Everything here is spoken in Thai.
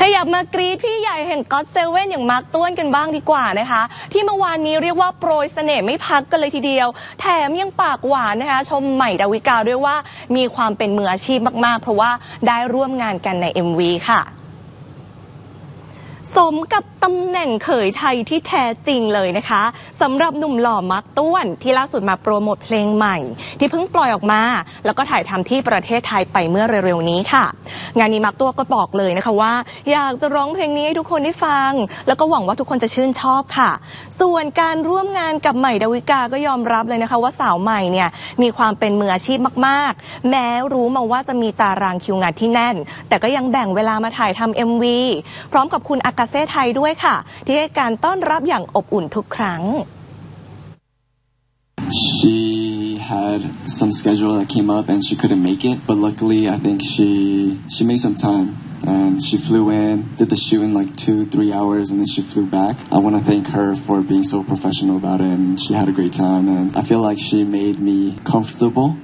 ขยับมากรีดพี่ใหญ่แห่งก็ d เซเว่นอย่างมาร์คต้วนกันบ้างดีกว่านะคะ ที่เมื่อวานนี้เรียกว่าโปรยเสน่ห์ไม่พักกันเลยทีเดียว แถมยังปากหวานนะคะ ชมใหม่ดาวิกาด้วยว่ามีความเป็นมืออาชีพมาก ๆ เพราะว่าได้ร่วมงานกันใน MV ค่ะสมกับตำแหน่งเขยไทยที่แท้จริงเลยนะคะสำหรับหนุ่มหล่อมักต้วน ที่ล่าสุดมาโปรโมทเพลงใหม่ ที่เพิ่งปล่อยออกมา แล้วก็ถ่ายทำที่ประเทศไทยไปเมื่อเร็วๆนี้ค่ะ งานนี้มักตัวก็บอกเลยนะคะว่า อยากจะร้องเพลงนี้ให้ทุกคนได้ฟัง แล้วก็หวังว่าทุกคนจะชื่นชอบค่ะ ส่วนการร่วมงานกับใหม่ดาวิกาก็ยอมรับเลยนะคะ ว่าสาวใหม่เนี่ยมีความเป็นมืออาชีพมาก ๆ แม้รู้มาว่าจะมีตารางคิวงานที่แน่น แต่ก็ยังแบ่งเวลามาถ่ายทำ MV พร้อมกับคุณอากาเซ่ไทยด้วยค่ะ ที่ให้การต้อนรับอย่างอบอุ่นทุกครั้ง She had some schedule that came up and she couldn't make it, but luckily I think she she made some time and she flew in, did the shoot in like two, three hours, and then she flew back. I want to thank her for being so professional about it, and she had a great time. And I feel like she made me comfortable